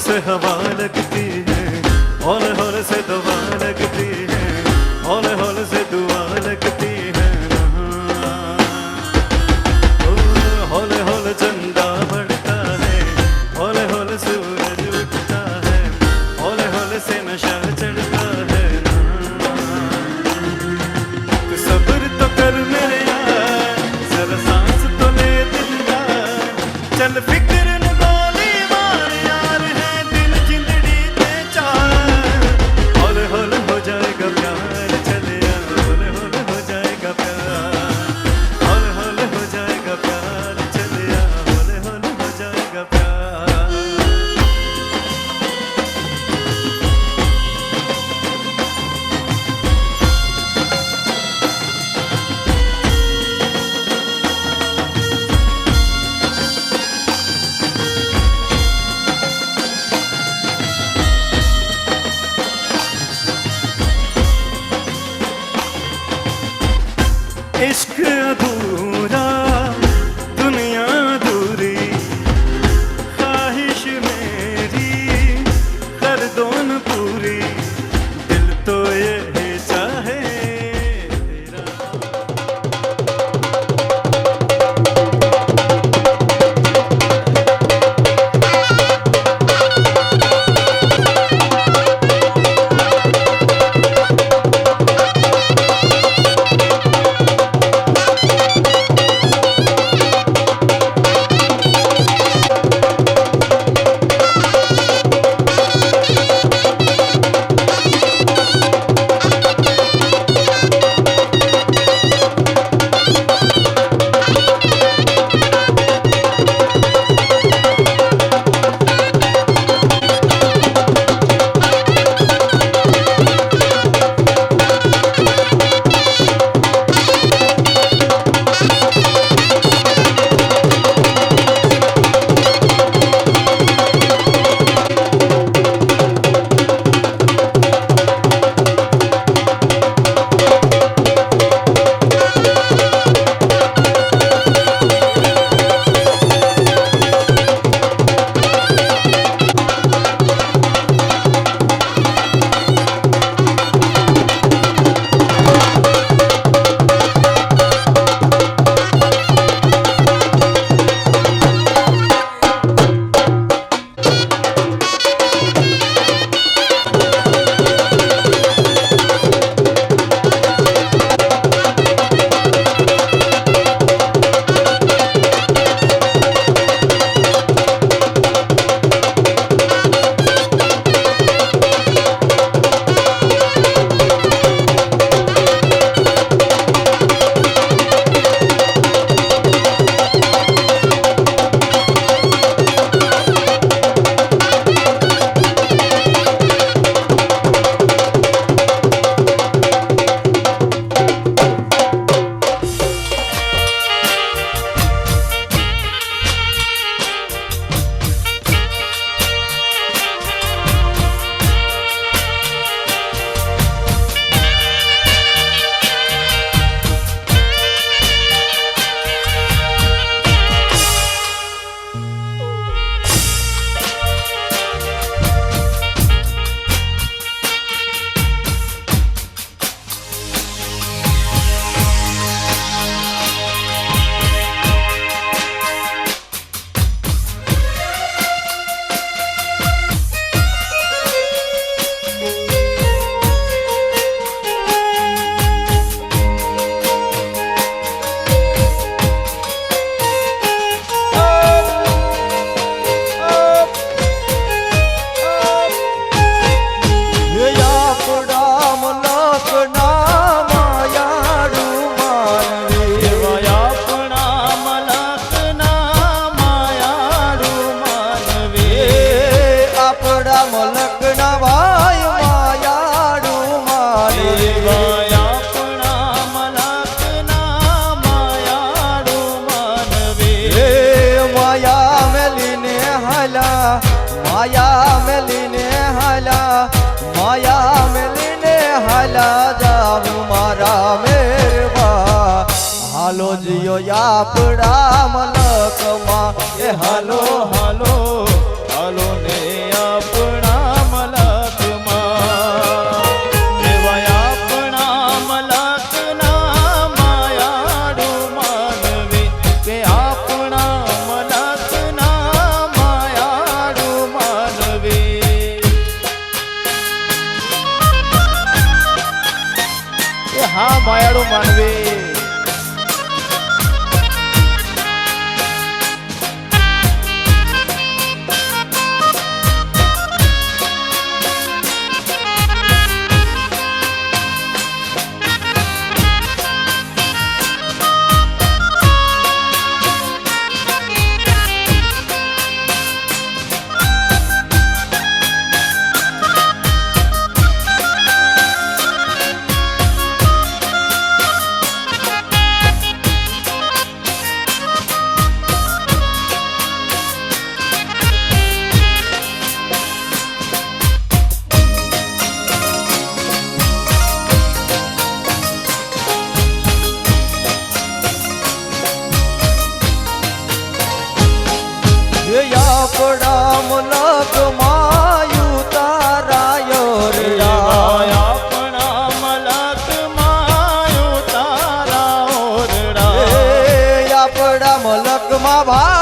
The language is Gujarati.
से हवा लगती है और हर से दवा સમજ્યો આપણા મલકમાં. એ હાલો હાલો હાલો ને આપણા મલકમાં. એવા આપણા મલકના માયાડું માનવી કે આપણા મલકના માયાડું માનવી. હા, માયાડું માનવી. મલકમાં